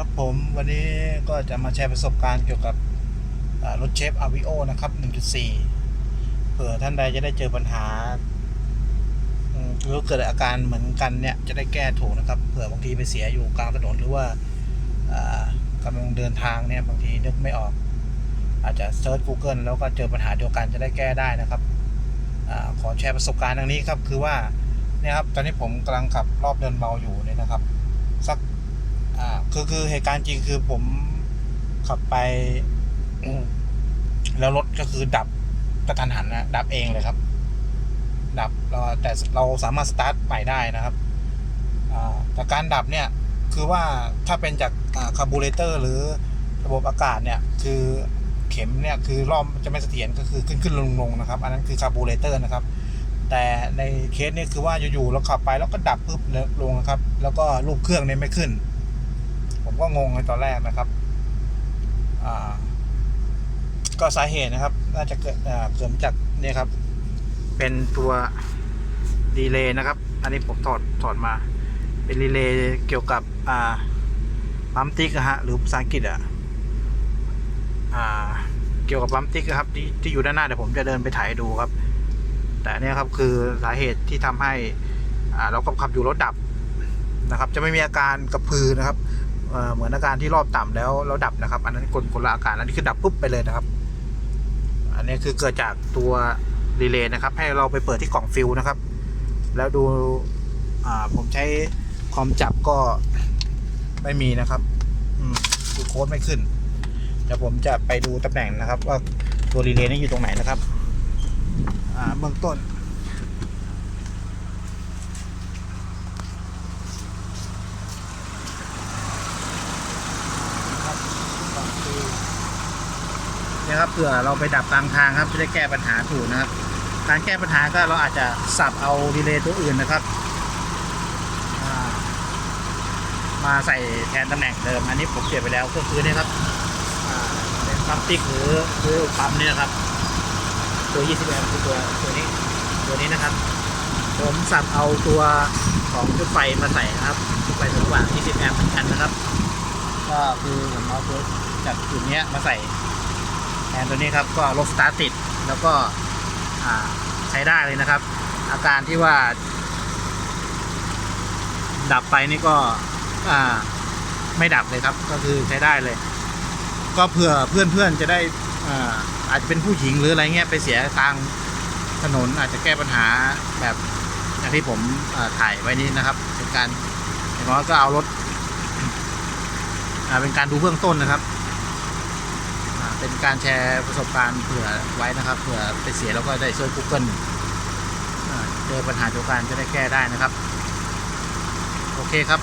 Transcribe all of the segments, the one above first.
ครับผมวันนี้ก็จะมาแชร์ประสบการณ์เกี่ยวกับรถเชฟอาวิโอนะครับ 1.4 เผื่อท่านใดจะได้เจอปัญหาหรือเกิดอาการเหมือนกันเนี่ยจะได้แก้ถูกนะครับ เผื่อบางทีไปเสียอยู่กลางถนนหรือว่ากำลังเดินทางเนี่ยบางทีนึกไม่ออก อาจจะเซิร์ช Google แล้วก็เจอปัญหาเดียวกันจะได้แก้ได้นะครับอขอแชร์ประสบการณ์ดังนี้ครับคือว่าเนี่ยครับตอนนี้ผมกำลังขับรอบเดินเบาอยู่เนี่ยนะครับ สัก คือคือเหตุการณ์จริงคือผมขับไป แล้วรถก็คือดับกระทันหันนะดับเองเลยครับ ดับเราแต่เราสามารถสตาร์ทใหม่ได้นะครับแต่การดับเนี่ยคือว่าถ้าเป็นจากคาร์บูเรเตอร์หรือระบบอากาศเนี่ยคือเข็มเนี่ยคือรอบจะไม่เสถียรก็คือขึ้นขึ้นลงลงนะครับ อันนั้นคือคาร์บูเรเตอร์นะครับ แต่ในเคสเนี่ยคือว่าอยู่ๆเราขับไปแล้วก็ดับปุ๊บแล้วลงนะครับ แล้วก็รูปเครื่องเนี่ยไม่ขึ้น ก็งงในตอนแรกนะครับก็สาเหตุนะครับ น่าจะเกิดเกิดจากเนี่ยครับ เป็นตัวดีเลย์นะครับ อันนี้ผมถอดถอดมา เป็นรีเลย์เกี่ยวกับอ่าปั๊มติ๊กฮะหรือภาษาอังกฤษอะอ่าเกี่ยวกับปั๊มติ๊กครับที่ที่อยู่ด้านหน้าเดี๋ยวผมจะเดินไปถ่ายดูครับ แต่เนี่ยครับคือสาเหตุที่ทำให้เราก็ขับอยู่รถดับนะครับ จะไม่มีอาการกระพือนะครับ เหมือนอาการที่รอบต่ำแล้วแล้วดับนะครับ อันนั้นคนคนละอาการอันนี้คือดับปุ๊บไปเลยนะครับ อันนี้คือเกิดจากตัวรีเลย์นะครับ ให้เราไปเปิดที่กล่องฟิลนะครับ แล้วดูอ่าผมใช้คอมจับก็ไม่มีนะครับอืมดูโค้ดไม่ขึ้นเดี๋ยวผมจะไปดูตำแหน่งนะครับ ว่าตัวรีเลย์นี่อยู่ตรงไหนนะครับอ่าเบื้องต้น ครับก่อนคือเครับเผื่อเราไปดับกลางทางครับจะได้แก้ปัญหาถูกนะครับ การแก้ปัญหาก็เราอาจจะสับเอาดีเลย์ตัวอื่นนะครับมาใส่แทนตำแหน่งเดิมอันนี้ผมเก็บไปแล้วก็คือเนี่ยครับเป็นปั๊มติ๊กหรือคือปั๊มเนี่ยนะครับ ตัว 20แอมป์คือตัวตัวนี้ตัวนี้นะครับ ผมสับเอาตัวของชุดไฟมาใส่นะครับชุดไฟสว่าง20แอมป์เหมือนกันนะครับ ก็คือผมเอาตัวจากจุดนี้มาใส่ นตัวนี้ครับก็ลบสตาร์ทติดแล้วก็ใช้ได้เลยนะครับ อาการที่ว่า ดับไปนี่ก็ไม่ดับเลยครับ ก็คือใช้ได้เลย ก็เผื่อเพื่อนๆจะได้อาอาจจะเป็นผู้หญิงหรืออะไรเงี้ยไปเสียทางถนนอาจจะแก้ปัญหาแบบอย่างที่ผมถ่ายไว้นี้นะครับเป็นการอย่างน้อยก็เอารถเป็นการดูเบื้องต้นนะครับ เป็นการแชร์ประสบการณ์เผื่อไว้นะครับ เผื่อไปเสียแล้วก็ได้ช่วย Google เจอปัญหาเดียวกันจะได้แก้ได้นะครับ โอเคครับ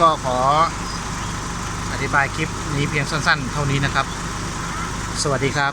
ก็ขออธิบายคลิปนี้เพียงสั้นๆ เท่านี้นะครับ สวัสดีครับ